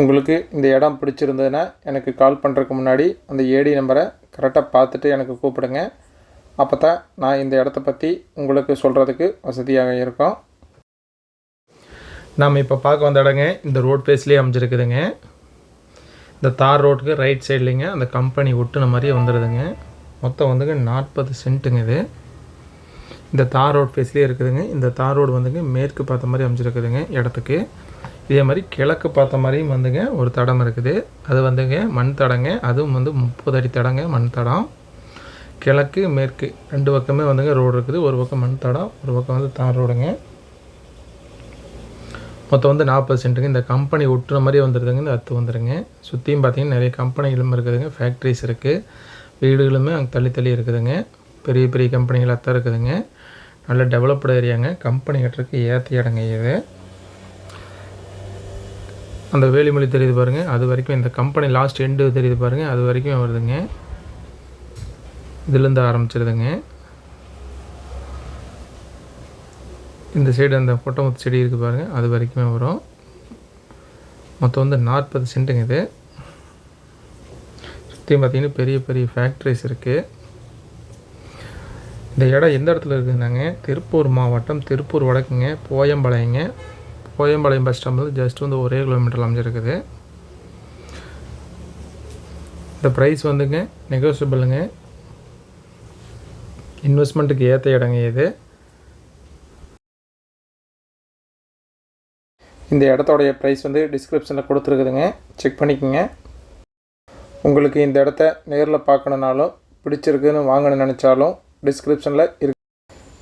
உங்களுக்கு இந்த இடம் பிடிச்சிருந்ததுன்னா எனக்கு கால் பண்ணுறதுக்கு முன்னாடி அந்த ஏடி நம்பரை கரெக்டாக பார்த்துட்டு எனக்கு கூப்பிடுங்க. அப்போ தான் நான் இந்த இடத்த பற்றி உங்களுக்கு சொல்கிறதுக்கு வசதியாக இருக்கும். நாம் இப்போ பார்க்க வந்த இடங்க இந்த ரோட் ஃபேஸ்லேயே அமைஞ்சிருக்குதுங்க. இந்த தார் ரோட்டுக்கு ரைட் சைட்லேங்க அந்த கம்பெனி ஒட்டுன மாதிரியே வந்துடுதுங்க மொத்தம் வந்துங்க நாற்பது சென்ட்டுங்க இது. இந்த தார் ரோட் ஃபேஸ்லேயே இருக்குதுங்க. இந்த தார் ரோடு வந்துங்க மேற்கு பார்த்த மாதிரி அமைஞ்சிருக்குதுங்க இடத்துக்கு. இதே மாதிரி கிழக்கு பார்த்த மாதிரியும் வந்துங்க ஒரு தடம் இருக்குது. அது வந்துங்க மண் தடங்க. அதுவும் வந்து முப்பது அடி தடங்க மண் தடம். கிழக்கு மேற்கு ரெண்டு பக்கமே வந்துங்க ரோடு இருக்குது. ஒரு பக்கம் மண் தடம் ஒரு பக்கம் வந்து தார் ரோடுங்க. மொத்தம் வந்து நாற்பது சென்ட்டுங்க. இந்த கம்பெனி ஒட்டுற மாதிரியே வந்துடுதுங்க இந்த அத்து வந்துடுங்க சுற்றியும் பார்த்தீங்கன்னா நிறைய கம்பெனிகளும் இருக்குதுங்க. ஃபேக்ட்ரிஸ் இருக்குது வீடுகளுமே அங்கே தள்ளி தள்ளி இருக்குதுங்க. பெரிய பெரிய கம்பெனிகள் அத்தான் இருக்குதுங்க. நல்ல டெவலப்டு ஏரியாங்க கம்பெனி கட்டுறதுக்கு ஏற்ற இடங்க இது. அந்த வேலிமொழி தெரியுது பாருங்கள் அது வரைக்கும் இந்த கம்பெனி லாஸ்ட் எண்டு தெரியுது பாருங்கள் அது வரைக்கும் வருதுங்க. இதுலேருந்து ஆரம்பிச்சிருதுங்க. இந்த சைடு அந்த கொட்டமுத்து செடி இருக்குது பாருங்கள் அது வரைக்குமே வரும். மொத்தம் வந்து நாற்பது சென்ட்டுங்க இது. சுற்றி பார்த்திங்கன்னா பெரிய பெரிய ஃபேக்ட்ரிஸ் இருக்குது இந்த இடம் எந்த இடத்துல இருக்குதுனாங்க திருப்பூர் மாவட்டம் திருப்பூர் வடக்குங்க போயம்பாளையங்க கோயம்பாளையம் பஸ் ஸ்டாண்ட் ஜஸ்ட் வந்து ஒரே கிலோமீட்டர் அமைஞ்சிருக்குது. இந்த ப்ரைஸ் வந்துங்க நெகோசியபிளுங்க இன்வெஸ்ட்மெண்ட்டுக்கு ஏற்ற இடங்க இது. இந்த இடத்தோடைய ப்ரைஸ் வந்து டிஸ்கிரிப்ஷனில் கொடுத்துருக்குதுங்க. செக் பண்ணிக்கோங்க. உங்களுக்கு இந்த இடத்த நேரில் பார்க்கணுனாலும் பிடிச்சிருக்குன்னு வாங்கணும்னு நினச்சாலும் டிஸ்கிரிப்ஷனில் இருக்கு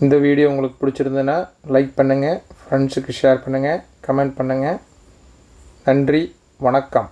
இந்த வீடியோ உங்களுக்கு பிடிச்சிருந்ததுன்னா லைக் பண்ணுங்கள் ஃப்ரெண்ட்ஸுக்கு ஷேர் பண்ணுங்கள் கமெண்ட் பண்ணுங்கள் நன்றி வணக்கம்.